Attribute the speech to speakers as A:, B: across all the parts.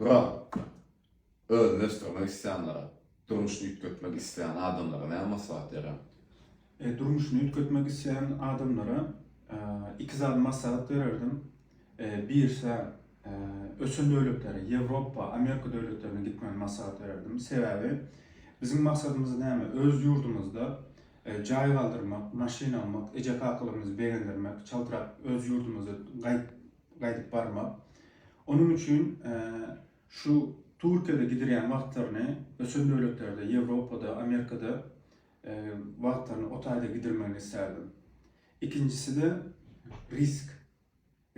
A: Biroq özüni östürmek isteýänlere, durmuşyny ýitgetmek isteýän adamlara näme maslahat berýär?
B: E, durmuşunu yutgatmak isteyen adamlara e, iki zat maslahat verirdim. E, bir ise e, ösün devletlere, Avrupa, Amerika devletlerine gitmeni maslahat verirdim. Sebebi bizim maksadımız näme? Öz yurdumuzda e, jay kaldırmak, maşina almak, ecek akılımızı beğendirmek, çaltırak öz yurdumuzu gayt, gaydıp barmak. Onun için e, şu Türkiye'de gidiren vaktlarını ösün devletlerde, Avrupa'da, Amerika'da e, vaktlarını o tayda gidirmeni isterdim. İkincisi de risk.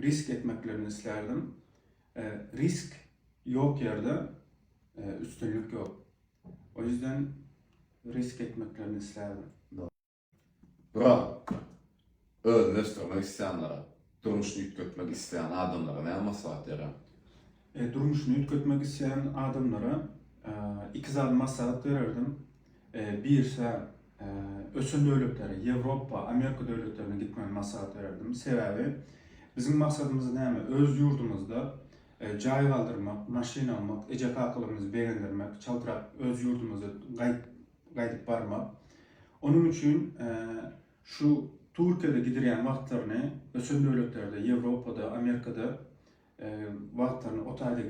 B: Risk etmeklerini isterdim. E, risk yok yerde e, üstünlük yok. O yüzden risk etmeklerini isterdim.
A: Biroq özüni östürmek isteýänlere, durmuşyny ýitgetmek isteýän adamlara näme maslahat berýär?
B: E, durmuşunu yutgatmak isteyen adamlara e, iki zat maslahat verirdim. E, bir ise e, ösün devletlere, Avrupa, Amerika devletlerine gitmeni maslahat verirdim. Sebebi bizim maksadımız näme? Öz yurdumuzda e, kaldırmak, maşina almak, ecek akılımızı beğendirmek, çaltırak öz yurdumuzu gayt, gaydıp barmak. Onun için e, şu Türkiye'de gidiren vaktlarını ösün devletlerde, Avrupa'da, Amerika'da e, vaktlarını o tayda